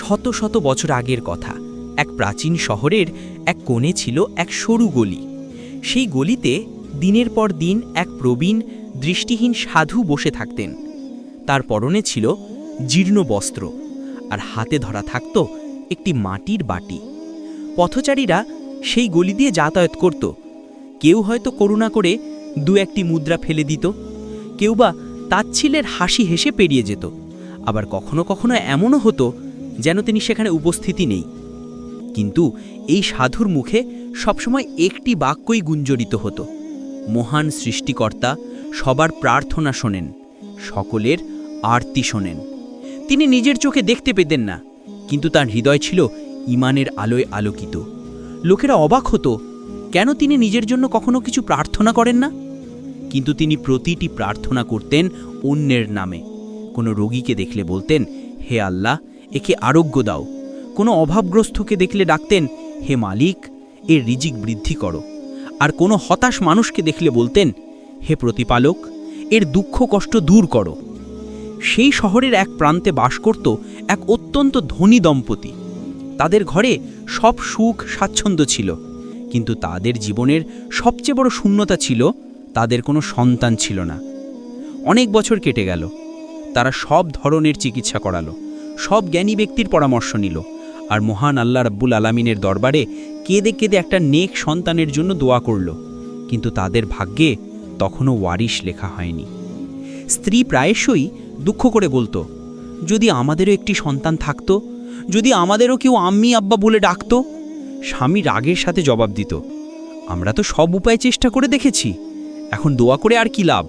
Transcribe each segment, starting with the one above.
শত শত বছর আগের কথা। এক প্রাচীন শহরের এক কোণে ছিল এক সরু গলি। সেই গলিতে দিনের পর দিন এক প্রবীণ, দৃষ্টিহীন সাধু বসে থাকতেন। তার পরনে ছিল জীর্ণ বস্ত্র আর হাতে ধরা থাকত একটি মাটির বাটি। পথচারীরা সেই গলি দিয়ে যাতায়াত করত। কেউ হয়তো করুণা করে দু একটি মুদ্রা ফেলে দিত, কেউ বা তাচ্ছিলের হাসি হেসে পেরিয়ে যেত। আবার কখনো কখনো এমনও হতো যেন তিনি সেখানে উপস্থিতি নেই। কিন্তু এই সাধুর মুখে সবসময় একটি বাক্যই গুঞ্জরিত হতো। মহান সৃষ্টিকর্তা সবার প্রার্থনা শোনেন, সকলের আরতি শোনেন। তিনি নিজের চোখে দেখতে পেতেন না, কিন্তু তার হৃদয় ছিল ইমানের আলোয় আলোকিত। লোকেরা অবাক হতো, কেন তিনি নিজের জন্য কখনো কিছু প্রার্থনা করেন না? কিন্তু তিনি প্রতিটি প্রার্থনা করতেন অন্যের নামে। কোনো রোগীকে দেখলে বলতেন, হে আল্লাহ একে আরোগ্য দাও। কোনো অভাবগ্রস্তকে দেখলে ডাকতেন, হে মালিক, এর রিজিক বৃদ্ধি করো। আর কোনো হতাশ মানুষকে দেখলে বলতেন, হে প্রতিপালক, এর দুঃখ কষ্ট দূর করো। সেই শহরের এক প্রান্তে বাস করত এক অত্যন্ত ধনী দম্পতি। তাদের ঘরে সব সুখ স্বাচ্ছন্দ্য ছিল, কিন্তু তাদের জীবনের সবচেয়ে বড় শূন্যতা ছিল, তাদের কোনো সন্তান ছিল না। অনেক বছর কেটে গেল, তারা সব ধরনের চিকিৎসা করালো। সব জ্ঞানী ব্যক্তির পরামর্শ নিল, আর মহান আল্লাহ রাব্বুল আলামিনের দরবারে কেঁদে কেঁদে একটা নেক সন্তানের জন্য দোয়া করল, কিন্তু তাদের ভাগ্যে তখনও ওয়ারিশ লেখা হয়নি। স্ত্রী প্রায়শই দুঃখ করে বলতো, যদি আমাদেরও একটি সন্তান থাকতো, যদি আমাদেরও কেউ আম্মি আব্বা বলে ডাকতো? স্বামী রাগের সাথে জবাব দিত, আমরা তো সব উপায় চেষ্টা করে দেখেছি, এখন দোয়া করে আর কি লাভ?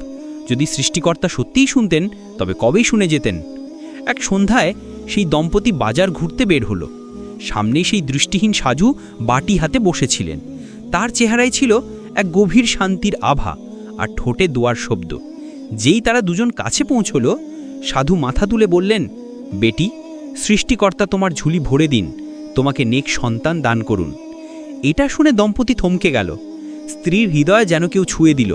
যদি সৃষ্টিকর্তা সত্যিই শুনতেন, তবে কবেই শুনে যেতেন? এক সন্ধ্যায় সেই দম্পতি বাজার ঘুরতে বের হলো। সামনেই সেই দৃষ্টিহীন সাজু বাটি হাতে বসেছিলেন। তার চেহারায় ছিল এক গভীর শান্তির আভা আর ঠোঁটে দোয়ার শব্দ। যেই তারা দুজন কাছে পৌঁছল, সাধু মাথা তুলে বললেন, বেটি, সৃষ্টিকর্তা তোমার ঝুলি ভরে দিন, তোমাকে নেক সন্তান দান করুন। এটা শুনে দম্পতি থমকে গেল। স্ত্রীর হৃদয় যেন কেউ ছুঁয়ে দিল,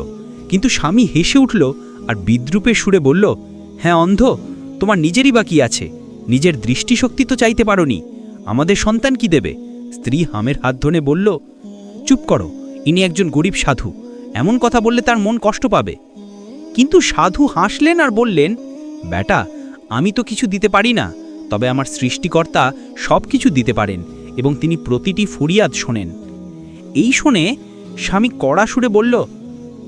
কিন্তু স্বামী হেসে উঠল আর বিদ্রুপের সুরে বলল হ্যাঁ অন্ধ, তোমার নিজেরই বাকি আছে? নিজের দৃষ্টিশক্তি তো চাইতে পারোনি। আমাদের সন্তান কি দেবে? স্ত্রী হামের হাত ধরে বলল, চুপ করো, ইনি একজন গরিব সাধু। এমন কথা বললে তার মন কষ্ট পাবে। কিন্তু সাধু হাসলেন আর বললেন বেটা আমি তো কিছু দিতে পারি না। তবে আমার সৃষ্টিকর্তা সব কিছু দিতে পারেন এবং তিনি প্রতিটি ফরিয়াদ শোনেন। এই শুনে স্বামী কড়া সুরে বলল,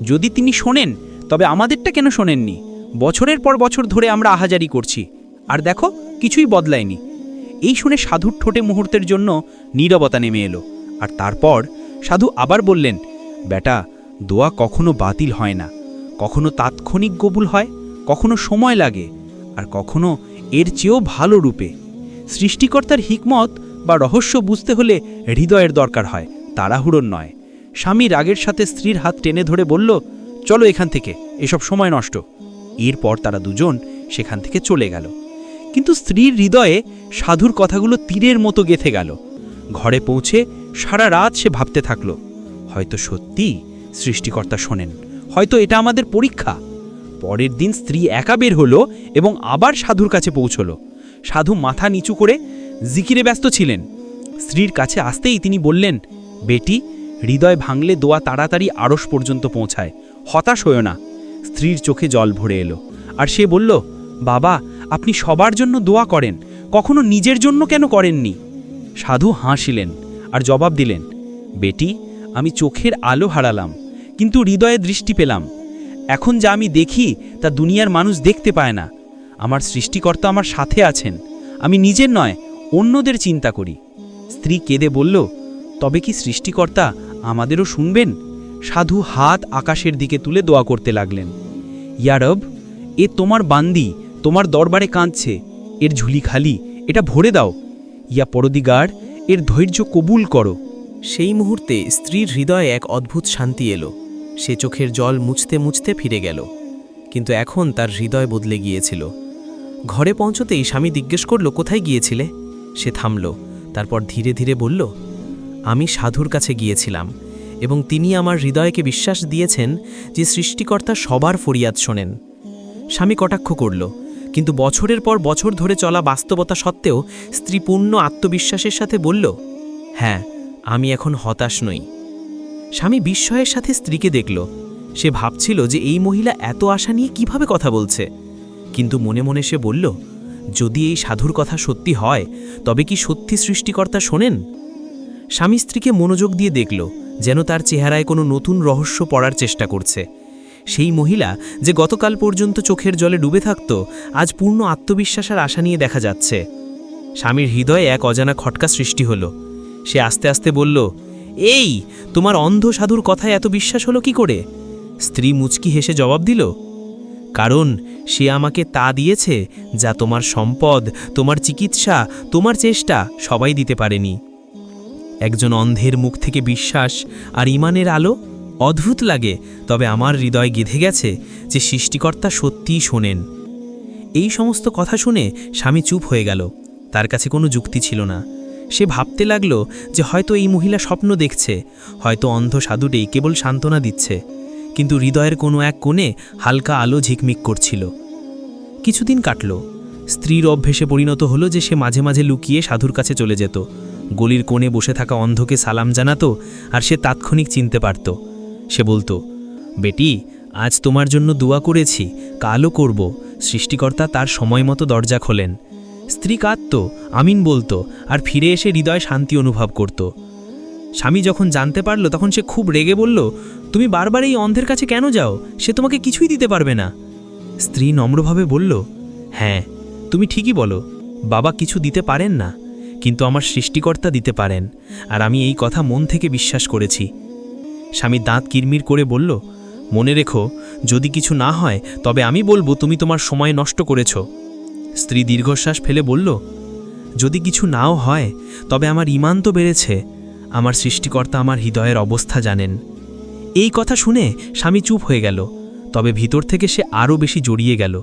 যদি তিনি শোনেন, তবে আমাদেরটা কেন শোনেননি? বছরের পর বছর ধরে আমরা আহাজারি করছি। আর দেখো, কিছুই বদলায়নি। এই শুনে সাধুর ঠোঁটে মুহূর্তের জন্য নীরবতা নেমে এলো। আর তারপর সাধু আবার বললেন, বেটা, দোয়া কখনো বাতিল হয় না। কখনো তাৎক্ষণিক কবুল হয়, কখনো সময় লাগে, আর কখনো এর চেয়েও ভালো রূপে। সৃষ্টিকর্তার হিকমত বা রহস্য বুঝতে হলে হৃদয়ের দরকার হয়, তাড়াহুড়োর নয়। স্বামী রাগের সাথে স্ত্রীর হাত টেনে ধরে বলল, চলো এখান থেকে, এসব সময় নষ্ট। এরপর তারা দুজন সেখান থেকে চলে গেল। কিন্তু স্ত্রীর হৃদয়ে সাধুর কথাগুলো তীরের মতো গেথে গেল। ঘরে পৌঁছে সারা রাত সে ভাবতে থাকল, হয়তো সত্যি সৃষ্টিকর্তা শোনেন, হয়তো এটা আমাদের পরীক্ষা। পরের দিন স্ত্রী একা বের হলো এবং আবার সাধুর কাছে পৌঁছলো। সাধু মাথা নিচু করে জিকিরে ব্যস্ত ছিলেন। স্ত্রীর কাছে আসতেই তিনি বললেন, বেটি, হৃদয় ভাঙলে দোয়া তাড়াতাড়ি আড়স পর্যন্ত পৌঁছায়, হতাশ হয়েও না। স্ত্রীর চোখে জল ভরে এলো। আর সে বলল, বাবা আপনি সবার জন্য দোয়া করেন, কখনো নিজের জন্য কেন করেননি? সাধু হাসিলেন আর জবাব দিলেন, বেটি, আমি চোখের আলো হারালাম, কিন্তু হৃদয়ে দৃষ্টি পেলাম। এখন যা আমি দেখি, তা দুনিয়ার মানুষ দেখতে পায় না। আমার সৃষ্টিকর্তা আমার সাথে আছেন। আমি নিজের নয়, অন্যদের চিন্তা করি। স্ত্রী কেঁদে বলল, তবে কি সৃষ্টিকর্তা আমাদেরও শুনবেন? সাধু হাত আকাশের দিকে তুলে দোয়া করতে লাগলেন, ইয়ারব, এ তোমার বান্দি তোমার দরবারে কাঁদছে, এর ঝুলি খালি, এটা ভরে দাও। ইয়া পরদিগার, এর ধৈর্য কবুল করো। সেই মুহূর্তে স্ত্রীর হৃদয়ে এক অদ্ভুত শান্তি এলো। সে চোখের জল মুছতে মুছতে ফিরে গেল, কিন্তু এখন তার হৃদয় বদলে গিয়েছিল। ঘরে পৌঁছতেই স্বামী জিজ্ঞেস করল, কোথায় গিয়েছিলে? সে থামল, তারপর ধীরে ধীরে বলল, আমি সাধুর কাছে গিয়েছিলাম, এবং তিনি আমার হৃদয়কে বিশ্বাস দিয়েছেন যে সৃষ্টিকর্তা সবার ফরিয়াদ শোনেন। স্বামী কটাক্ষ করল কিন্তু বছরের পর বছর ধরে চলা বাস্তবতা সত্ত্বেও স্ত্রী পূর্ণ আত্মবিশ্বাসের সাথে বলল হ্যাঁ আমি এখন হতাশ নই। স্বামী বিস্ময়ের সাথে স্ত্রীকে দেখল। সে ভাবছিল যে এই মহিলা এত আশা নিয়ে কীভাবে কথা বলছে। কিন্তু মনে মনে সে বলল, যদি এই সাধুর কথা সত্যি হয়, তবে কি সত্যি সৃষ্টিকর্তা শোনেন? স্বামী স্ত্রীকে মনোযোগ দিয়ে দেখল, যেন তার চেহারায় কোনো নতুন রহস্য পড়ার চেষ্টা করছে। সেই মহিলা যে গতকাল পর্যন্ত চোখের জলে ডুবে থাকত, আজ পূর্ণ আত্মবিশ্বাস আর আশা নিয়ে দেখা যাচ্ছে। স্বামীর হৃদয়ে এক অজানা খটকা সৃষ্টি হলো। সে আস্তে আস্তে বলল, এই, তোমার অন্ধ সাধুর কথায় এত বিশ্বাস হলো কি করে? স্ত্রী মুচকি হেসে জবাব দিল, কারণ সে আমাকে তা দিয়েছে যা তোমার সম্পদ, তোমার চিকিৎসা, তোমার চেষ্টা সবাই দিতে পারেনি। একজন অন্ধের মুখ থেকে বিশ্বাস আর ইমানের আলো অদ্ভুত লাগে, তবে আমার হৃদয় গেঁধে গেছে যে সৃষ্টিকর্তা সত্যিই শোনেন। এই সমস্ত কথা শুনে স্বামী চুপ হয়ে গেল। তার কাছে কোনো যুক্তি ছিল না। সে ভাবতে লাগল যে হয়তো এই মহিলা স্বপ্ন দেখছে, হয়তো অন্ধ সাধুটেই কেবল সান্ত্বনা দিচ্ছে, কিন্তু হৃদয়ের কোনো এক কোণে হালকা আলো ঝিকমিক করছিল। কিছুদিন কাটল। স্ত্রীর অভ্যেসে পরিণত হলো যে সে মাঝে মাঝে লুকিয়ে সাধুর কাছে চলে যেত। গলির কোণে বসে থাকা অন্ধকে সালাম জানাতো আর সে তাৎক্ষণিক চিনতে পারত। সে বলতো, বেটি, আজ তোমার জন্য দোয়া করেছি, কালও করব। সৃষ্টিকর্তা তার সময় মতো দরজা খোলেন। স্ত্রী কাঁদত, আমিন বলতো, আর ফিরে এসে হৃদয় শান্তি অনুভব করত। স্বামী যখন জানতে পারল, তখন সে খুব রেগে বলল, তুমি বারবার এই অন্ধের কাছে কেন যাও? সে তোমাকে কিছুই দিতে পারবে না। স্ত্রী নম্রভাবে বলল হ্যাঁ তুমি ঠিকই বলো, বাবা কিছু দিতে পারেন না, কিন্তু আমার সৃষ্টিকর্তা দিতে পারেন, আর আমি এই কথা মন থেকে বিশ্বাস করেছি। স্বামী দাঁত কিরমির করে বলল, মনে রেখো, যদি কিছু না হয়, তবে আমি বলব তুমি তোমার সময় নষ্ট করেছ। স্ত্রী দীর্ঘশ্বাস ফেলে বলল, যদি কিছু নাও হয়, তবে আমার ইমান তো বেড়েছে। আমার সৃষ্টিকর্তা আমার হৃদয়ের অবস্থা জানেন। এই কথা শুনে স্বামী চুপ হয়ে গেল, তবে ভিতর থেকে সে আরও বেশি জড়িয়ে গেল।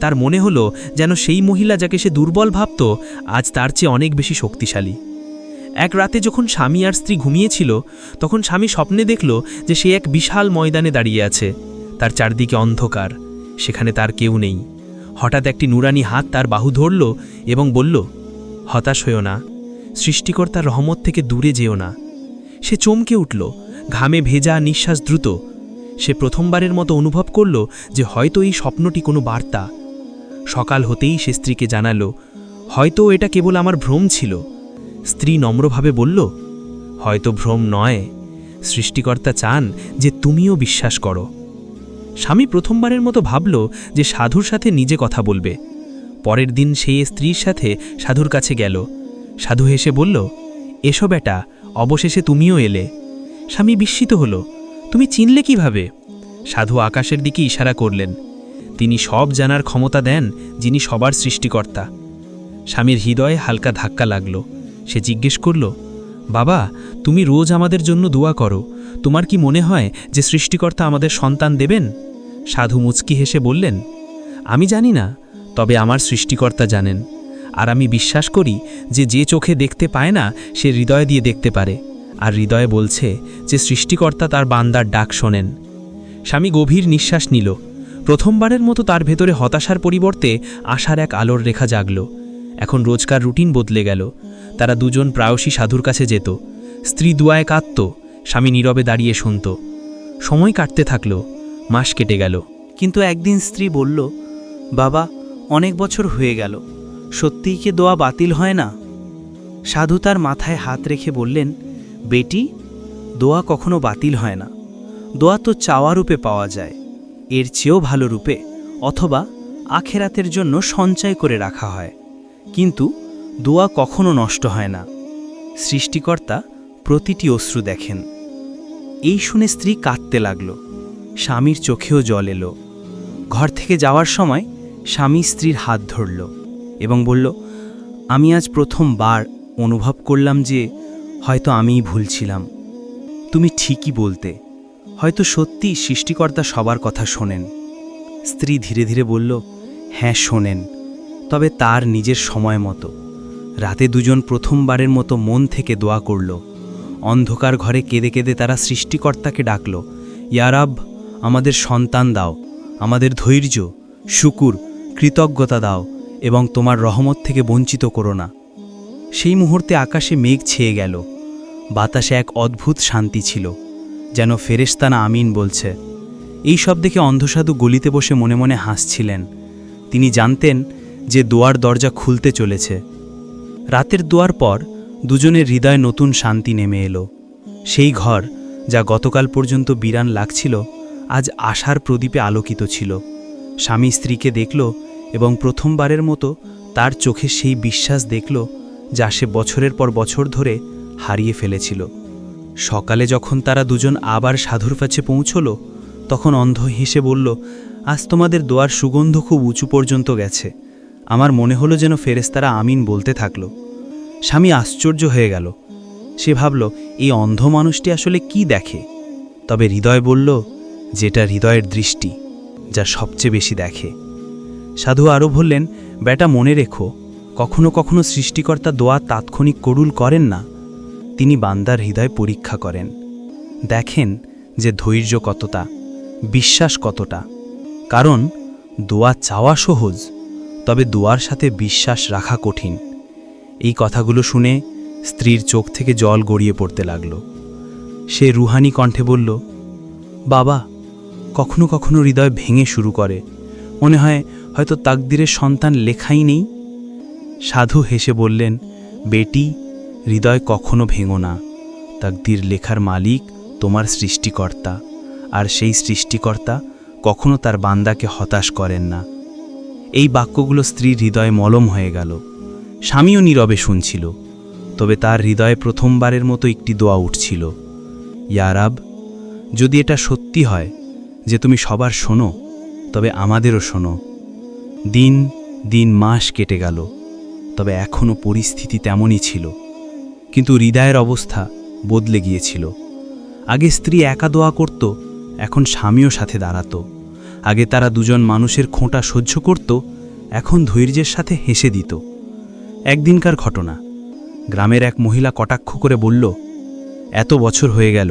তার মনে হলো যেন সেই মহিলা যাকে সে দুর্বল ভাবত, আজ তার চেয়ে অনেক বেশি শক্তিশালী। এক রাতে যখন স্বামী আর স্ত্রী ঘুমিয়েছিল, তখন স্বামী স্বপ্নে দেখল যে সে এক বিশাল ময়দানে দাঁড়িয়ে আছে। তার চারদিকে অন্ধকার, সেখানে তার কেউ নেই। হঠাৎ একটি নুরানি হাত তার বাহু ধরল এবং বলল, হতাশ হইও না, সৃষ্টিকর্তার রহমত থেকে দূরে যেও না। সে চমকে উঠল, ঘামে ভেজা নিঃশ্বাস দ্রুত। সে প্রথমবারের মতো অনুভব করল যে হয়তো এই স্বপ্নটি কোনো বার্তা। সকাল হতেই সে স্ত্রীকে জানালো, হয়তো এটা কেবল আমার ভ্রম ছিল। স্ত্রী নম্রভাবে বলল, হয়তো ভ্রম নয়। সৃষ্টিকর্তা চান যে তুমিও বিশ্বাস করো। স্বামী প্রথমবারের মতো ভাবল যে সাধুর সাথে নিজে কথা বলবে। পরের দিন সেই স্ত্রীর সাথে সাধুর কাছে গেল। সাধু হেসে বলল, এসো বেটা, অবশেষে তুমিও এলে। স্বামী বিস্মিত হল, তুমি চিনলে কীভাবে? সাধু আকাশের দিকে ইশারা করলেন, তিনি সব জানার ক্ষমতা দেন যিনি সবার সৃষ্টিকর্তা। স্বামীর হৃদয়ে হালকা ধাক্কা লাগল। সে জিজ্ঞেস করল, বাবা, তুমি রোজ আমাদের জন্য দোয়া করো। তোমার কি মনে হয় যে সৃষ্টিকর্তা আমাদের সন্তান দেবেন? সাধু মুচকি হেসে বললেন, আমি জানি না, তবে আমার সৃষ্টিকর্তা জানেন। আর আমি বিশ্বাস করি যে যে চোখে দেখতে পায় না, সে হৃদয় দিয়ে দেখতে পারে। আর হৃদয়ে বলছে যে সৃষ্টিকর্তা তার বান্দার ডাক শোনেন। স্বামী গভীর নিঃশ্বাস নিল। প্রথমবারের মতো তার ভেতরে হতাশার পরিবর্তে আশার এক আলোর রেখা জাগল। এখন রোজকার রুটিন বদলে গেল। তারা দুজন প্রায়শই সাধুর কাছে যেত। স্ত্রী দুয়ায় কাঁদত, স্বামী নীরবে দাঁড়িয়ে শুনত। সময় কাটতে থাকল, মাস কেটে গেল। কিন্তু একদিন স্ত্রী বলল, বাবা, অনেক বছর হয়ে গেল, সত্যিই কি দোয়া বাতিল হয় না? সাধু তার মাথায় হাত রেখে বললেন, বেটি, দোয়া কখনো বাতিল হয় না। দোয়া তো চাওয়া রূপে পাওয়া যায়। এর চেয়েও ভালো রূপে অথবা আখেরাতের জন্য সঞ্চয় করে রাখা হয়। কিন্তু দোয়া কখনো নষ্ট হয় না। সৃষ্টিকর্তা প্রতিটি অশ্রু দেখেন। এই শুনে স্ত্রী কাঁদতে লাগল। স্বামীর চোখেও জল এলো। ঘর থেকে যাওয়ার সময় স্বামী স্ত্রীর হাত ধরল এবং বলল, আমি আজ প্রথমবার অনুভব করলাম যে হয়তো আমিই ভুল ছিলাম। তুমি ঠিকই বলতে। হয়তো সত্যি সৃষ্টিকর্তা সবার কথা শোনেন। স্ত্রী ধীরে ধীরে বলল হ্যাঁ শোনেন। তবে তার নিজের সময় মতো। রাতে দুজন প্রথমবারের মতো মন থেকে দোয়া করল। অন্ধকার ঘরে কেঁদে কেঁদে তারা সৃষ্টিকর্তাকে ডাকল ইয়ারাব আমাদের সন্তান দাও, আমাদের ধৈর্য, শুকুর, কৃতজ্ঞতা দাও এবং তোমার রহমত থেকে বঞ্চিত করো না। সেই মুহূর্তে আকাশে মেঘ ছেয়ে গেল। বাতাসে এক অদ্ভুত শান্তি ছিল, যেন ফেরেশতানা আমিন বলছে। এই সব দেখে অন্ধসাধু গলিতে বসে মনে মনে হাসছিলেন। তিনি জানতেন যে দোয়ার দরজা খুলতে চলেছে। রাতের দোয়ার পর দুজনের হৃদয়ে নতুন শান্তি নেমে এলো। সেই ঘর যা গতকাল পর্যন্ত বিরান লাগছিল, আজ আশার প্রদীপে আলোকিত ছিল। স্বামী স্ত্রীকে দেখল এবং প্রথমবারের মতো তার চোখে সেই বিশ্বাস দেখল যা সে বছরের পর বছর ধরে হারিয়ে ফেলেছিল। সকালে যখন তারা দুজন আবার সাধুর কাছে পৌঁছল, তখন অন্ধ হেসে বলল, আজ তোমাদের দোয়ার সুগন্ধ খুব উঁচু পর্যন্ত গেছে। আমার মনে হলো যেন ফেরেস্তারা আমিন বলতে থাকল। স্বামী আশ্চর্য হয়ে গেল। সে ভাবল, এই অন্ধ মানুষটি আসলে কি দেখে? তবে হৃদয় বলল, যেটা হৃদয়ের দৃষ্টি, যা সবচেয়ে বেশি দেখে। সাধু আরও বললেন, বেটা, মনে রেখো, কখনো কখনো সৃষ্টিকর্তা দোয়া তাৎক্ষণিক করুল করেন না। তিনি বান্দার হৃদয় পরীক্ষা করেন। দেখেন যে ধৈর্য কতটা, বিশ্বাস কতটা। কারণ দোয়া চাওয়া সহজ তবে দোয়ার সাথে বিশ্বাস রাখা কঠিন। এই কথাগুলো শুনে স্ত্রীর চোখ থেকে জল গড়িয়ে পড়তে লাগল। সে রুহানি কণ্ঠে বলল, বাবা, কখনো কখনো হৃদয় ভেঙে শুরু করে। মনে হয় হয়তো তাকদিরের সন্তান লেখাই নেই? সাধু হেসে বললেন, বেটি, হৃদয় কখনো ভেঙো না। তাকদির লেখার মালিক তোমার সৃষ্টিকর্তা, আর সেই সৃষ্টিকর্তা কখনো তার বান্দাকে হতাশ করেন না। এই বাক্যগুলো স্ত্রীর হৃদয়ে মলম হয়ে গেল। স্বামীও নীরবে শুনছিল, তবে তার হৃদয়ে প্রথমবারের মতো একটি দোয়া উঠছিল। ইয়ারাব যদি এটা সত্যি হয় যে তুমি সবার শোনো, তবে আমাদেরও শোনো। দিন দিন মাস কেটে গেল, তবে এখনও পরিস্থিতি তেমনই ছিল। কিন্তু হৃদয়ের অবস্থা বদলে গিয়েছিল। আগে স্ত্রী একা দোয়া করত, এখন স্বামীও সাথে দাঁড়াতো। আগে তারা দুজন মানুষের খোঁটা সহ্য করত, এখন ধৈর্যের সাথে হেসে দিত। একদিনকার ঘটনা। গ্রামের এক মহিলা কটাক্ষ করে বলল, এত বছর হয়ে গেল,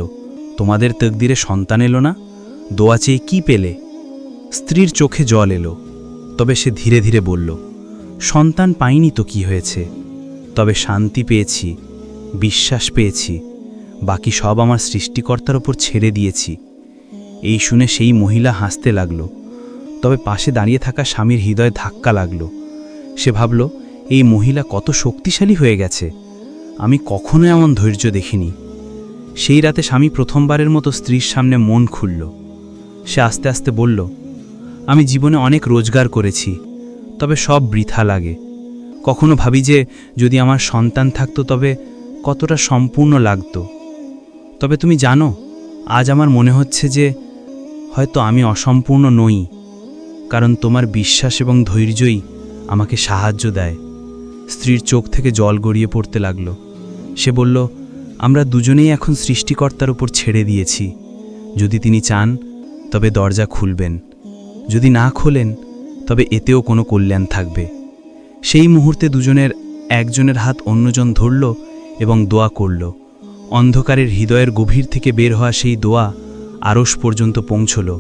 তোমাদের তকদিরে সন্তান এলো না? দোয়া চেয়ে কী পেলে? স্ত্রীর চোখে জল এলো, তবে সে ধীরে ধীরে বলল, সন্তান পাইনি তো কি হয়েছে? তবে শান্তি পেয়েছি, বিশ্বাস পেয়েছি, বাকি সব আমার সৃষ্টিকর্তার ওপর ছেড়ে দিয়েছি। এই শুনে সেই মহিলা হাসতে লাগল। তবে পাশে দাঁড়িয়ে থাকা স্বামীর হৃদয়ে ধাক্কা লাগল। সে ভাবল, এই মহিলা কত শক্তিশালী হয়ে গেছে। আমি কখনো এমন ধৈর্য দেখিনি। সেই রাতে স্বামী প্রথমবারের মতো স্ত্রীর সামনে মন খুলল। সে আস্তে আস্তে বলল, আমি জীবনে অনেক রোজগার করেছি, তবে সব বৃথা লাগে। কখনো ভাবি যে যদি আমার সন্তান থাকতো তবে কতটা সম্পূর্ণ লাগতো। তবে তুমি জানো, আজ আমার মনে হচ্ছে যে হয়তো আমি অসম্পূর্ণ নই, কারণ তোমার বিশ্বাস এবং ধৈর্যই আমাকে সাহায্য দেয়। স্ত্রীর চোখ থেকে জল গড়িয়ে পড়তে লাগল। সে বলল, আমরা দুজনেই এখন সৃষ্টিকর্তার উপর ছেড়ে দিয়েছি। যদি তিনি চান, তবে দরজা খুলবেন। যদি না খোলেন, তবে এতেও কোনো কল্যাণ থাকবে। সেই মুহূর্তে দুজনের, একজনের হাত অন্যজন ধরল এবং দোয়া করল। অন্ধকারের হৃদয়ের গভীর থেকে বের হওয়া সেই দোয়া আরস পর্যন্ত পৌঁছল।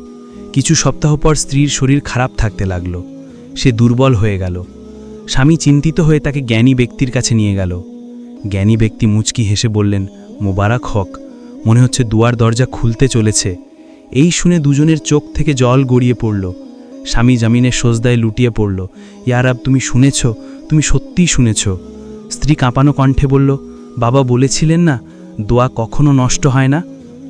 কিছু সপ্তাহ পর স্ত্রীর শরীর খারাপ থাকতে লাগল। সে দুর্বল হয়ে গেল। স্বামী চিন্তিত হয়ে তাকে জ্ঞানী ব্যক্তির কাছে নিয়ে গেল। জ্ঞানী ব্যক্তি মুচকি হেসে বললেন, মোবারক হক, মনে হচ্ছে দুয়ার দরজা খুলতে চলেছে। এই শুনে দুজনের চোখ থেকে জল গড়িয়ে পড়ল। স্বামী জামিনে সোজদায় লুটিয়ে পড়ল। ইয়ারাব তুমি শুনেছ? তুমি সত্যিই শুনেছ? স্ত্রী কাঁপানো কণ্ঠে বলল, বাবা বলেছিলেন না, দোয়া কখনো নষ্ট হয় না?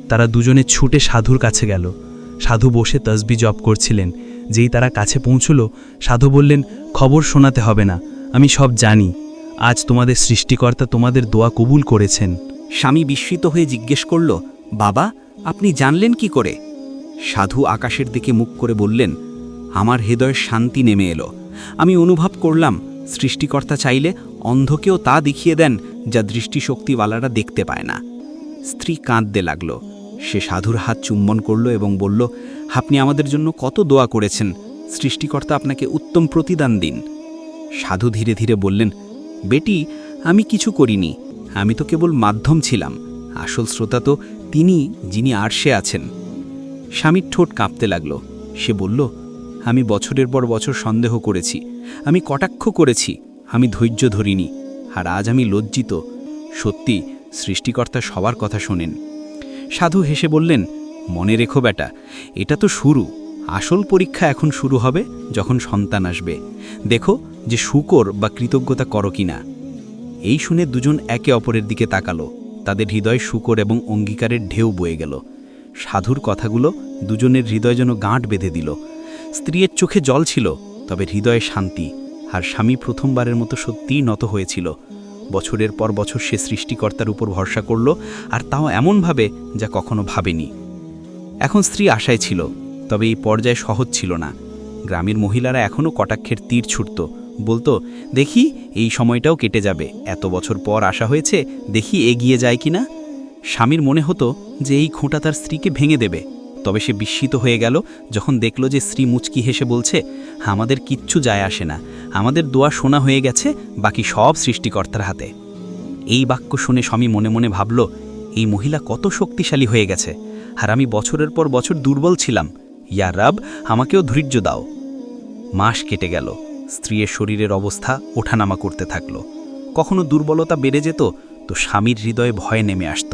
তারা দুজনে ছুটে সাধুর কাছে গেল। সাধু বসে তসবি জপ করছিলেন। যেই তারা কাছে পৌঁছল, সাধু বললেন, খবর শোনাতে হবে না, আমি সব জানি। আজ তোমাদের সৃষ্টিকর্তা তোমাদের দোয়া কবুল করেছেন। স্বামী বিস্মিত হয়ে জিজ্ঞেস করল, বাবা, আপনি জানলেন কি করে? সাধু আকাশের দিকে মুখ করে বললেন, আমার হৃদয়ের শান্তি নেমে এলো। আমি অনুভব করলাম, সৃষ্টিকর্তা চাইলে অন্ধকেও তা দেখিয়ে দেন যা দৃষ্টিশক্তিওয়ালারা দেখতে পায় না। স্ত্রী কাঁদতে লাগল। সে সাধুর হাত চুম্বন করল এবং বলল, আপনি আমাদের জন্য কত দোয়া করেছেন। সৃষ্টিকর্তা আপনাকে উত্তম প্রতিদান দিন। সাধু ধীরে ধীরে বললেন, বেটি, আমি কিছু করিনি। আমি তো কেবল মাধ্যম ছিলাম। আসল শ্রোতা তো তিনি যিনি আরশে আছেন। স্বামীর ঠোঁট কাঁপতে লাগল। সে বলল, আমি বছরের পর বছর সন্দেহ করেছি। আমি কটাক্ষ করেছি। আমি ধৈর্য ধরিনি। আর আজ আমি লজ্জিত। সত্যি, সৃষ্টিকর্তা সবার কথা শোনেন। সাধু হেসে বললেন, মনে রেখো বেটা, এটা তো শুরু। আসল পরীক্ষা এখন শুরু হবে যখন সন্তান আসবে। দেখো যে শুকর বা কৃতজ্ঞতা করো কিনা এই শুনে দুজন একে অপরের দিকে তাকালো। তাদের হৃদয় শুকর এবং অঙ্গীকারের ঢেউ বয়ে গেল। সাধুর কথাগুলো দুজনের হৃদয় যেন গাঁট বেঁধে দিল। স্ত্রীর চোখে জল ছিল, তবে হৃদয়ে শান্তি, আর স্বামী প্রথমবারের মতো সত্যিই নত হয়েছিল। বছরের পর বছর সে সৃষ্টিকর্তার উপর ভরসা করল আর তাও এমনভাবে যা কখনো ভাবেনি। এখন স্ত্রী আশায় ছিল, তবে এই পর্যায়ে সহজ ছিল না। গ্রামের মহিলারা এখনও কটাক্ষের তীর ছুটত। বলতো, দেখি, এই সময়টাও কেটে যাবে। এত বছর পর আসা হয়েছে, দেখি এগিয়ে যায় কিনা? স্বামীর মনে হতো যে এই খোঁটা তার স্ত্রীকে ভেঙে দেবে। তবে সে বিস্মিত হয়ে গেল যখন দেখল যে স্ত্রী মুচকি হেসে বলছে, আমাদের কিচ্ছু যায় আসে না। আমাদের দোয়া শোনা হয়ে গেছে, বাকি সব সৃষ্টিকর্তার হাতে। এই বাক্য শুনে স্বামী মনে মনে ভাবল, এই মহিলা কত শক্তিশালী হয়ে গেছে। আর আমি বছরের পর বছর দুর্বল ছিলাম। ইয়া রাব, আমাকেও ধৈর্য দাও। মাস কেটে গেল। স্ত্রীর শরীরের অবস্থা ওঠানামা করতে থাকল। কখনো দুর্বলতা বেড়ে যেত, তো স্বামীর হৃদয়ে ভয় নেমে আসত।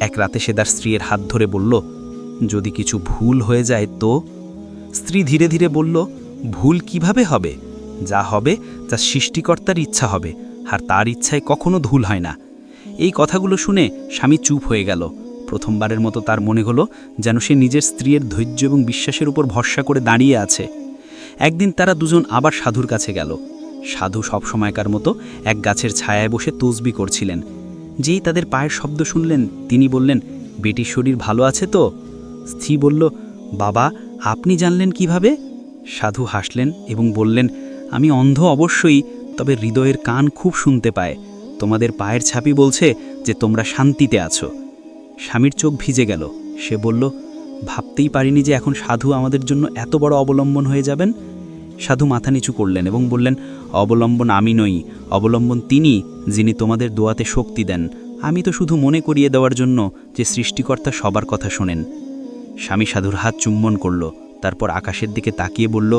এক রাতে সে তার স্ত্রীর হাত ধরে বলল, যদি কিছু ভুল হয়ে যায় তো? স্ত্রী ধীরে ধীরে বলল, ভুল কীভাবে হবে? যা হবে তা সৃষ্টিকর্তার ইচ্ছা হবে, আর তার ইচ্ছায় কখনো ভুল হয় না। এই কথাগুলো শুনে স্বামী চুপ হয়ে গেল। প্রথমবারের মতো তার মনে হলো যেন সে নিজের স্ত্রীর ধৈর্য এবং বিশ্বাসের উপর ভরসা করে দাঁড়িয়ে আছে। একদিন তারা দুজন আবার সাধুর কাছে গেল। সাধু সব সময়কার মতো এক গাছের ছায়ায় বসে তসবি করছিলেন। যেই তাদের পায়ের শব্দ শুনলেন, তিনি বললেন বেটির শরীর ভালো আছে তো? স্ত্রী বলল, বাবা, আপনি জানলেন কীভাবে? সাধু হাসলেন এবং বললেন আমি অন্ধ অবশ্যই, তবে হৃদয়ের কান খুব শুনতে পায়। তোমাদের পায়ের ছাপি বলছে যে তোমরা শান্তিতে আছো। স্বামীর চোখ ভিজে গেল। সে বলল, ভাবতেই পারিনি যে এখন সাধু আমাদের জন্য এত বড় অবলম্বন হয়ে যাবেন। সাধু মাথা নিচু করলেন এবং বললেন, অবলম্বন আমি নই, অবলম্বন তিনি, যিনি তোমাদের দোয়াতে শক্তি দেন। আমি তো শুধু মনে করিয়ে দেওয়ার জন্য যে সৃষ্টিকর্তা সবার কথা শোনেন। স্বামী সাধুর হাত চুম্বন করল, তারপর আকাশের দিকে তাকিয়ে বলল,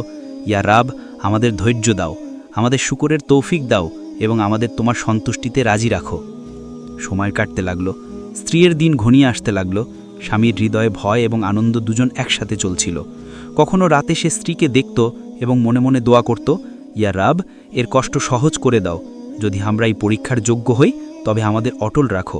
ইয়া রাব আমাদের ধৈর্য দাও, আমাদের শুকরের তৌফিক দাও এবং আমাদের তোমার সন্তুষ্টিতে রাজি রাখো। সময় কাটতে লাগল, স্ত্রীর দিন ঘনিয়ে আসতে লাগল, স্বামীর হৃদয়ে ভয় এবং আনন্দ দুজন একসাথে চলছিল। কখনো রাতে সে স্ত্রীকে দেখত এবং মনে মনে দোয়া করত, ইয়া রাব, এর কষ্ট সহজ করে দাও, যদি আমরা এই পরীক্ষার যোগ্য হই, তবে আমাদের অটল রাখো।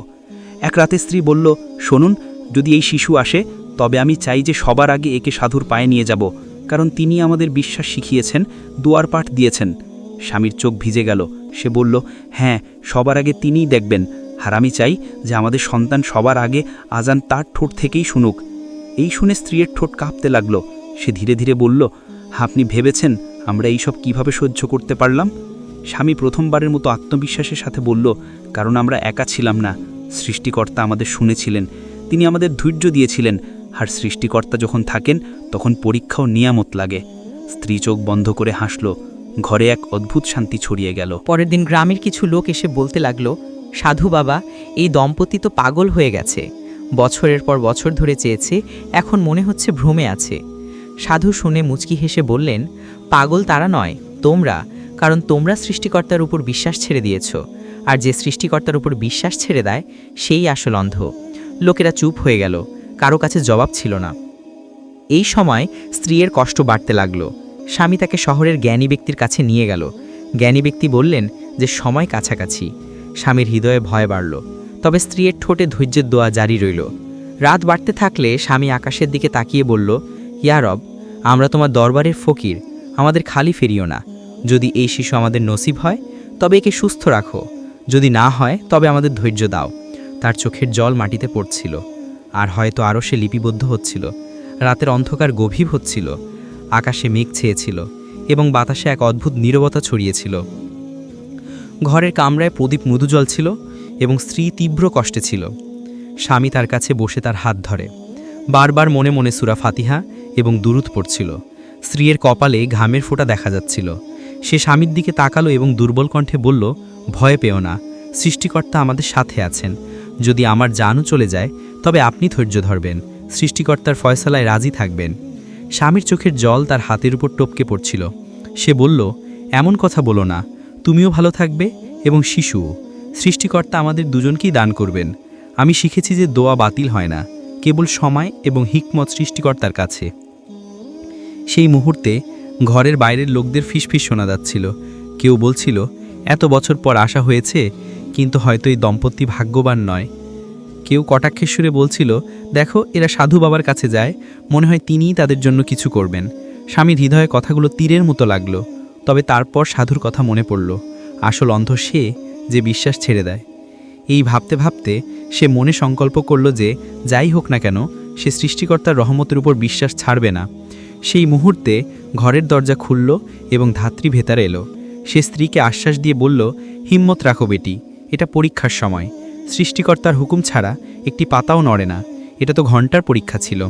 এক রাতে স্ত্রী বলল, শুনুন, যদি এই শিশু আসে, তবে আমি চাই যে সবার আগে একে সাধুর পায়ে নিয়ে যাব কারণ তিনি আমাদের বিশ্বাস শিখিয়েছেন, দুয়ার পাঠ দিয়েছেন। স্বামীর চোখ ভিজে গেল। সে বলল হ্যাঁ সবার আগে তিনিই দেখবেন। আর আমি চাই যে আমাদের সন্তান সবার আগে আজান তার ঠোঁট থেকেই শুনুক। এই শুনে স্ত্রীর ঠোঁট কাঁপতে লাগল। সে ধীরে ধীরে বলল, আপনি ভেবেছেন আমরা এই সব কীভাবে সহ্য করতে পারলাম? স্বামী প্রথমবারের মতো আত্মবিশ্বাসের সাথে বলল, কারণ আমরা একা ছিলাম না। সৃষ্টিকর্তা আমাদের শুনেছিলেন। তিনি আমাদের ধৈর্য দিয়েছিলেন। আর সৃষ্টিকর্তা যখন থাকেন, তখন পরীক্ষাও নিয়ামত লাগে। স্ত্রী চোখ বন্ধ করে হাসল। ঘরে এক অদ্ভুত শান্তি ছড়িয়ে গেল। পরের দিন গ্রামের কিছু লোক এসে বলতে লাগল, সাধু বাবা, এই দম্পতি তো পাগল হয়ে গেছে। বছরের পর বছর ধরে চেয়েছে, এখন মনে হচ্ছে ভ্রমে আছে। সাধু শুনে মুচকি হেসে বললেন, পাগল তারা নয়, তোমরা, কারণ তোমরা সৃষ্টিকর্তার উপর বিশ্বাস ছেড়ে দিয়েছ। আর যে সৃষ্টিকর্তার উপর বিশ্বাস ছেড়ে দেয়, সেই আসল অন্ধ। লোকেরা চুপ হয়ে গেল। কারও কাছে জবাব ছিল না। এই সময় স্ত্রীর কষ্ট বাড়তে লাগল। স্বামী তাকে শহরের জ্ঞানী ব্যক্তির কাছে নিয়ে গেল। জ্ঞানী ব্যক্তি বললেন যে, সময় কাছাকাছি। স্বামীর হৃদয়ে ভয় বাড়ল। তবে স্ত্রীর ঠোঁটে ধৈর্যের দোয়া জারি রইল। রাত বাড়তে থাকলে স্বামী আকাশের দিকে তাকিয়ে বলল ইয়ারব আমরা তোমার দরবারের ফকির। আমাদের খালি ফেরিও না। যদি এই শিশু আমাদের নসিব হয়, তবে একে সুস্থ রাখো। যদি না হয়, তবে আমাদের ধৈর্য দাও। তার চোখের জল মাটিতে পড়ছিল। আর হয়তো আরও সে লিপিবদ্ধ হচ্ছিল। রাতের অন্ধকার গভীর হচ্ছিল। আকাশে মেঘ ছেয়েছিল এবং বাতাসে এক অদ্ভুত নীরবতা ছড়িয়েছিল। ঘরের কামরায় প্রদীপ মধু ছিল এবং স্ত্রী তীব্র কষ্টে ছিল। স্বামী তার কাছে বসে তার হাত ধরে। বারবার মনে মনে সুরা ফাতিহা এবং দুরুদ পড়ছিল। স্ত্রীর কপালে ঘামের ফোঁটা দেখা যাচ্ছিল। সে স্বামীর দিকে তাকালো এবং দুর্বল কণ্ঠে বলল, ভয় পেও না, সৃষ্টিকর্তা আমাদের সাথে আছেন। যদি আমার জানও চলে যায় তবে আপনি ধৈর্য ধরবেন, সৃষ্টিকর্তার ফয়সালায় রাজি থাকবেন। স্বামীর চোখের জল তার হাতের উপর টপকে পড়ছিল। সে বলল, এমন কথা বলো না, তুমিও ভালো থাকবে এবং শিশুও। সৃষ্টিকর্তা আমাদের দুজনকেই দান করবেন। আমি শিখেছি যে দোয়া বাতিল হয় না, কেবল সময় এবং হিকমত সৃষ্টিকর্তার কাছে। সেই মুহূর্তে ঘরের বাইরের লোকদের ফিসফিস শোনা যাচ্ছিল। কেউ বলছিল, এত বছর পর আসা হয়েছে, কিন্তু হয়তো এই দম্পতি ভাগ্যবান নয়। কেউ কটাক্ষের সুরে বলছিল, দেখো, এরা সাধু বাবার কাছে যায়। মনে হয় তিনিই তাদের জন্য কিছু করবেন। স্বামীর হৃদয়ে কথাগুলো তীরের মতো লাগল। তবে তারপর সাধুর কথা মনে পড়ল। আসল অন্ধ সে যে বিশ্বাস ছেড়ে দেয়। এই ভাবতে ভাবতে সে মনে সংকল্প করল যে, যাই হোক না কেন, সে সৃষ্টিকর্তার রহমতের উপর বিশ্বাস ছাড়বে না। সেই মুহূর্তে ঘরের দরজা খুলল এবং ধাত্রী ভেতরে এলো। সে স্ত্রীকে আশ্বাস দিয়ে বলল, হিম্মত রাখো বেটি, এটা পরীক্ষার সময়। সৃষ্টিকর্তার হুকুম ছাড়া একটি পাতাও নড়ে না। এটা তো ঘণ্টার পরীক্ষা ছিল।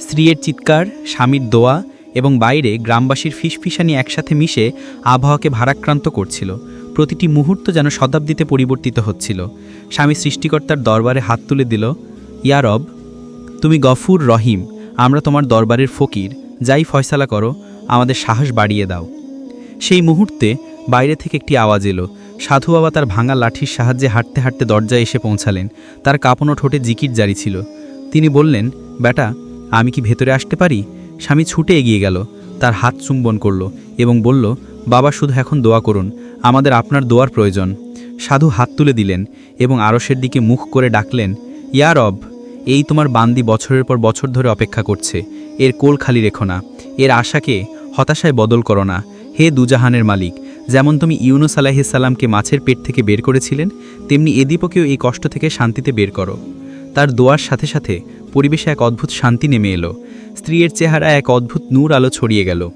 স্ত্রীর চিৎকার, স্বামীর দোয়া এবং বাইরে গ্রামবাসীর ফিসফিসানি একসাথে মিশে আবহাওয়াকে ভারাক্রান্ত করছিল। প্রতিটি মুহূর্ত যেন শতাব্দীতে পরিবর্তিত হচ্ছিল। স্বামী সৃষ্টিকর্তার দরবারে হাত তুলে দিল ইয়ারব তুমি গফুর রহিম, আমরা তোমার দরবারের ফকির, যাই ফয়সালা করো, আমাদের সাহস বাড়িয়ে দাও। সেই মুহূর্তে বাইরে থেকে একটি আওয়াজ এলো। সাধু বাবা তার ভাঙা লাঠির সাহায্যে হাঁটতে হাঁটতে দরজায় এসে পৌঁছালেন। তার কাঁপনো ঠোঁটে জিকির জারি ছিল। তিনি বললেন, বেটা, আমি কি ভেতরে আসতে পারি? স্বামী ছুটে এগিয়ে গেল। তার হাত চুম্বন করল এবং বলল, বাবা, শুধু এখন দোয়া করুন। আমাদের আপনার দোয়ার প্রয়োজন। সাধু হাত তুলে দিলেন এবং আরসের দিকে মুখ করে ডাকলেন, ইয়া রব, এই তোমার বান্দি বছরের পর বছর ধরে অপেক্ষা করছে। এর কোল খালি রেখো না। এর আশাকে হতাশায় বদল করো না। হে দুজাহানের মালিক যেমন তুমি ইউনুস আলাহিসাল্লামকে মাছের পেট থেকে বের করেছিলেন, তেমনি এদীপকেও এই কষ্ট থেকে শান্তিতে বের করো। তার দোয়ার সাথে সাথে পরিবেশে এক অদ্ভুত শান্তি নেমে এলো। স্ত্রীর চেহারা এক অদ্ভুত নূর আলো ছড়িয়ে গেল।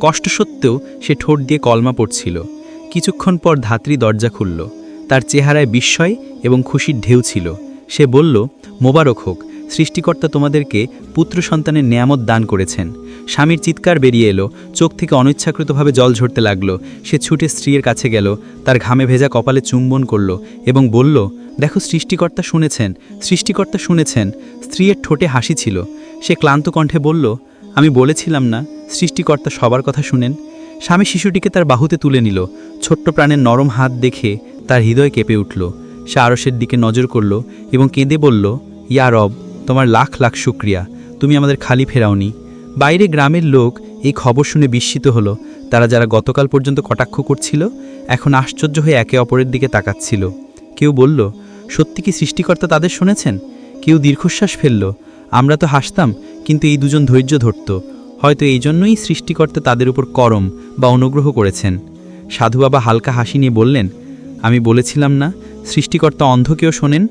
কষ্ট সত্ত্বেও সে ঠোঁট দিয়ে কলমা পড়ছিল। কিছুক্ষণ পর ধাত্রী দরজা খুলল। তার চেহারায় বিস্ময় এবং খুশির ঢেউ ছিল। সে বলল, মোবারক হোক সৃষ্টিকর্তা তোমাদেরকে পুত্র সন্তানের নিয়ামত দান করেছেন। স্বামীর চিৎকার বেরিয়ে এলো, চোখ থেকে অনিচ্ছাকৃতভাবে জল ঝরতে লাগল। সে ছুটে স্ত্রীর কাছে গেল, তার ঘামে ভেজা কপালে চুম্বন করল এবং বলল, দেখো, সৃষ্টিকর্তা শুনেছেন সৃষ্টিকর্তা শুনেছেন, স্ত্রীর ঠোঁটে হাসি ছিল। সে ক্লান্ত কণ্ঠে বলল, আমি বলেছিলাম না, সৃষ্টিকর্তা সবার কথা শুনেন? স্বামী শিশুটিকে তার বাহুতে তুলে নিল, ছোট্ট প্রাণের নরম হাত দেখে তার হৃদয় কেঁপে উঠল। সে আরসের দিকে নজর করল এবং কেঁদে বলল, ইয়া রব তোমার লাখ লাখ শুক্রিয়া। তুমি আমাদের খালি ফেরাওনি। বাইরে গ্রামের লোক এই খবর শুনে বিস্মিত হলো। তারা যারা গতকাল পর্যন্ত কটাক্ষ করছিল, এখন আশ্চর্য হয়ে একে অপরের দিকে তাকাচ্ছিল। কেউ বলল, সত্যি কি সৃষ্টিকর্তা তাদের শুনেছেন? কেউ দীর্ঘশ্বাস ফেলল। আমরা তো হাসতাম, কিন্তু এই দুজন ধৈর্য ধরত। হয়তো এই জন্যই সৃষ্টিকর্তা তাদের উপর করম বা অনুগ্রহ করেছেন। সাধু বাবা হালকা হাসি নিয়ে বললেন, আমি বলেছিলাম না, সৃষ্টিকর্তা অন্ধকেও শোনেন?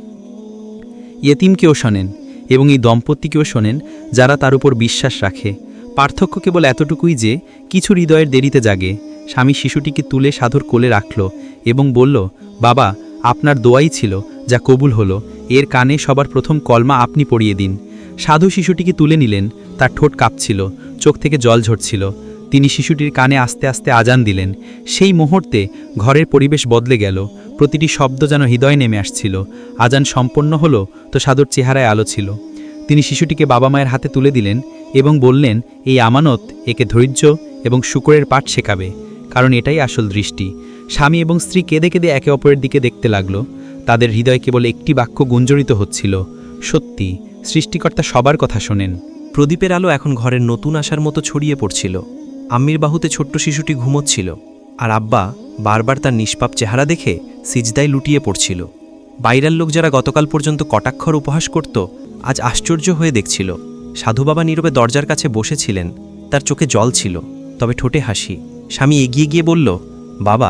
ইয়েতিমকেও শোনেন। এবং এই দম্পতিকেও শোনেন, যারা তার উপর বিশ্বাস রাখে। পার্থক্য কেবল এতটুকুই যে, কিছু হৃদয়ের দেরিতে জাগে। স্বামী শিশুটিকে তুলে সাধুর কোলে রাখল এবং বলল, বাবা, আপনার দোয়াই ছিল, যা কবুল হলো। এর কানে সবার প্রথম কলমা আপনি পড়িয়ে দিন। সাধু শিশুটিকে তুলে নিলেন, তার ঠোঁট কাঁপছিল, চোখ থেকে জল ঝরছিল। তিনি শিশুটির কানে আস্তে আস্তে আজান দিলেন। সেই মুহূর্তে ঘরের পরিবেশ বদলে গেল। প্রতিটি শব্দ যেন হৃদয় নেমে আসছিল। আজান সম্পন্ন হলো তো সাধুর চেহারায় আলো ছিল। তিনি শিশুটিকে বাবা মায়ের হাতে তুলে দিলেন এবং বললেন, এই আমানত একে ধৈর্য এবং শুকরের পাঠ শেখাবে, কারণ এটাই আসল দৃষ্টি। স্বামী এবং স্ত্রী কেঁদে কেঁদে একে অপরের দিকে দেখতে লাগল। তাদের হৃদয় কেবল একটি বাক্য গুঞ্জরিত হচ্ছিল, সত্যি, সৃষ্টিকর্তা সবার কথা শোনেন। প্রদীপের আলো এখন ঘরের নতুন আসার মতো ছড়িয়ে পড়ছিল। আম্মির বাহুতে ছোট্ট শিশুটি ঘুমোচ্ছিল, আর আব্বা বারবার তার নিষ্পাপ চেহারা দেখে সিজদায় লুটিয়ে পড়ছিল। বাইরের লোক যারা গতকাল পর্যন্ত কটাক্ষর উপহাস করত, আজ আশ্চর্য হয়ে দেখছিল। সাধু বাবা নীরবে দরজার কাছে বসেছিলেন, তার চোখে জল ছিল, তবে ঠোঁটে হাসি। স্বামী এগিয়ে গিয়ে বলল, বাবা,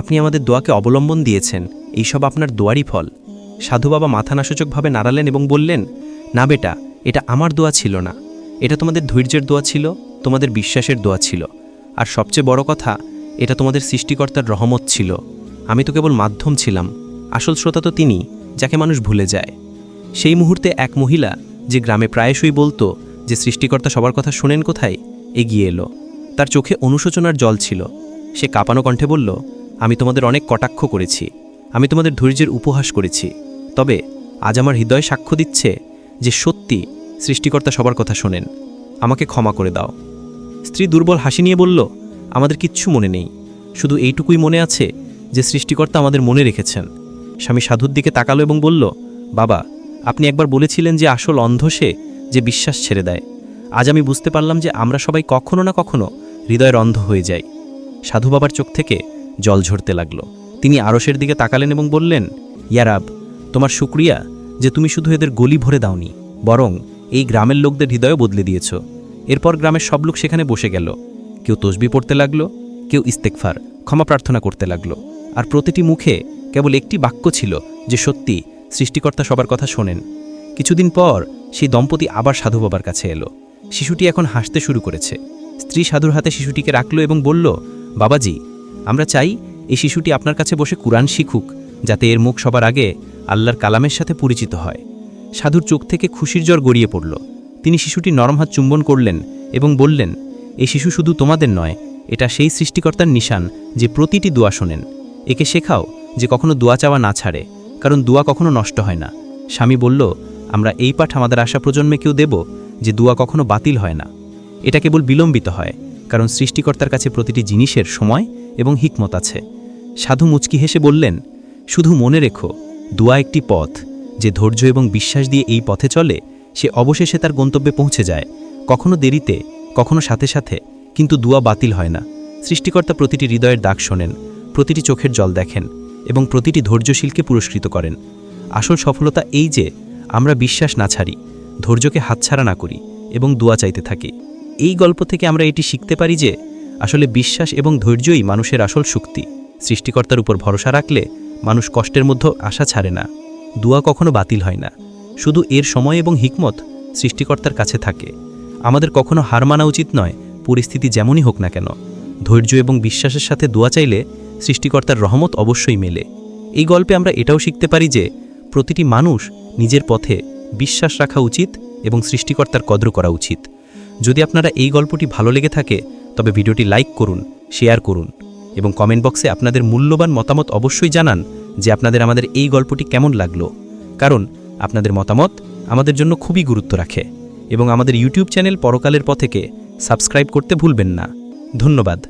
আপনি আমাদের দোয়াকে অবলম্বন দিয়েছেন, এইসব আপনার দোয়ারই ফল। সাধু বাবা মাথা নাসূচকভাবে নাড়ালেন এবং বললেন, না বেটা, এটা আমার দোয়া ছিল না। এটা তোমাদের ধৈর্যের দোয়া ছিল তোমাদের বিশ্বাসের দোয়া ছিল। আর সবচেয়ে বড় কথা, এটা তোমাদের সৃষ্টিকর্তার রহমত ছিল। আমি তো কেবল মাধ্যম ছিলাম, আসল শ্রোতা তো তিনি, যাকে মানুষ ভুলে যায়। সেই মুহূর্তে এক মহিলা, যে গ্রামে প্রায়শই বলতো যে সৃষ্টিকর্তা সবার কথা শোনেন কোথায়, এগিয়ে এলো। তার চোখে অনুশোচনার জল ছিল। সে কাঁপানো কণ্ঠে বলল, আমি তোমাদের অনেক কটাক্ষ করেছি। আমি তোমাদের ধৈর্যের উপহাস করেছি। তবে আজ আমার হৃদয় সাক্ষ্য দিচ্ছে যে সত্যি সৃষ্টিকর্তা সবার কথা শোনেন। আমাকে ক্ষমা করে দাও। স্ত্রী দুর্বল হাসি নিয়ে বলল, আমাদের কিচ্ছু মনে নেই। শুধু এইটুকুই মনে আছে যে সৃষ্টিকর্তা আমাদের মনে রেখেছেন। স্বামী সাধুর দিকে তাকালো এবং বলল, বাবা, আপনি একবার বলেছিলেন যে আসল অন্ধ সে যে বিশ্বাস ছেড়ে দেয়। আজ আমি বুঝতে পারলাম যে আমরা সবাই কখনো না কখনো হৃদয়ের অন্ধ হয়ে যাই। সাধু বাবার চোখ থেকে জল ঝরতে লাগল। তিনি আরসের দিকে তাকালেন এবং বললেন ইয়ারাব তোমার শুক্রিয়া যে তুমি শুধু এদের গলি ভরে দাওনি, বরং এই গ্রামের লোকদের হৃদয় বদলে দিয়েছ। এরপর গ্রামের সব লোক সেখানে বসে গেল। কেউ তসবি পড়তে লাগল, কেউ ইস্তেকফার ক্ষমা প্রার্থনা করতে লাগল। আর প্রতিটি মুখে কেবল একটি বাক্য ছিল যে সত্যি সৃষ্টিকর্তা সবার কথা শোনেন। কিছুদিন পর সেই দম্পতি আবার সাধু বাবার কাছে এলো। শিশুটি এখন হাসতে শুরু করেছে। স্ত্রী সাধুর হাতে শিশুটিকে রাখল এবং বলল, বাবাজি, আমরা চাই এই শিশুটি আপনার কাছে বসে কুরআন শিখুক, যাতে এর মুখ সবার আগে আল্লাহর কালামের সাথে পরিচিত হয়। সাধুর চোখ থেকে খুশির জ্বর গড়িয়ে পড়ল। তিনি শিশুটি নরম হাত চুম্বন করলেন এবং বললেন এই শিশু শুধু তোমাদের নয়, এটা সেই সৃষ্টিকর্তার নিশান যে প্রতিটি দোয়া শোনেন। একে শেখাও যে কখনো দোয়া চাওয়া না ছাড়ে, কারণ দোয়া কখনো নষ্ট হয় না। স্বামী বলল, আমরা এই পাঠ আমাদের আশা প্রজন্মে কেউ দেব যে দোয়া কখনো বাতিল হয় না। এটা কেবল বিলম্বিত হয়, কারণ সৃষ্টিকর্তার কাছে প্রতিটি জিনিসের সময় এবং হিকমত আছে। সাধু মুচকি হেসে বললেন, শুধু মনে রেখো, দোয়া একটি পথ যে ধৈর্য এবং বিশ্বাস দিয়ে এই পথে চলে সে অবশেষে তার গন্তব্যে পৌঁছে যায়। কখনো দেরিতে, কখনো সাথে সাথে, কিন্তু দুয়া বাতিল হয় না। সৃষ্টিকর্তা প্রতিটি হৃদয়ের দাগ শোনেন, প্রতিটি চোখের জল দেখেন এবং প্রতিটি ধৈর্যশীলকে পুরস্কৃত করেন। আসল সফলতা এই যে, আমরা বিশ্বাস না ছাড়ি, ধৈর্যকে হাতছাড়া না করি এবং দোয়া চাইতে থাকি। এই গল্প থেকে আমরা এটি শিখতে পারি যে, আসলে বিশ্বাস এবং ধৈর্যই মানুষের আসল শক্তি। সৃষ্টিকর্তার উপর ভরসা রাখলে মানুষ কষ্টের মধ্যে আশা ছাড়ে না। দোয়া কখনো বাতিল হয় না। শুধু এর সময় এবং হিকমত সৃষ্টিকর্তার কাছে থাকে। আমাদের কখনো হার মানা উচিত নয়, পরিস্থিতি যেমনই হোক না কেন। ধৈর্য এবং বিশ্বাসের সাথে দোয়া চাইলে সৃষ্টিকর্তার রহমত অবশ্যই মেলে। এই গল্পে আমরা এটাও শিখতে পারি যে, প্রতিটি মানুষ নিজের পথে বিশ্বাস রাখা উচিত এবং সৃষ্টিকর্তার কদ্র করা উচিত। যদি আপনারা এই গল্পটি ভালো লেগে থাকে, তবে ভিডিওটি লাইক করুন, শেয়ার করুন এবং কমেন্ট বক্সে আপনাদের মূল্যবান মতামত অবশ্যই জানান যে আপনাদের আমাদের এই গল্পটি কেমন লাগল। কারণ আপনাদের মতামত আমাদের জন্য খুবই গুরুত্ব রাখে এবং আমাদের ইউটিউব চ্যানেল পরকালের পথেকে সাবস্ক্রাইব করতে ভুলবেন না। ধন্যবাদ।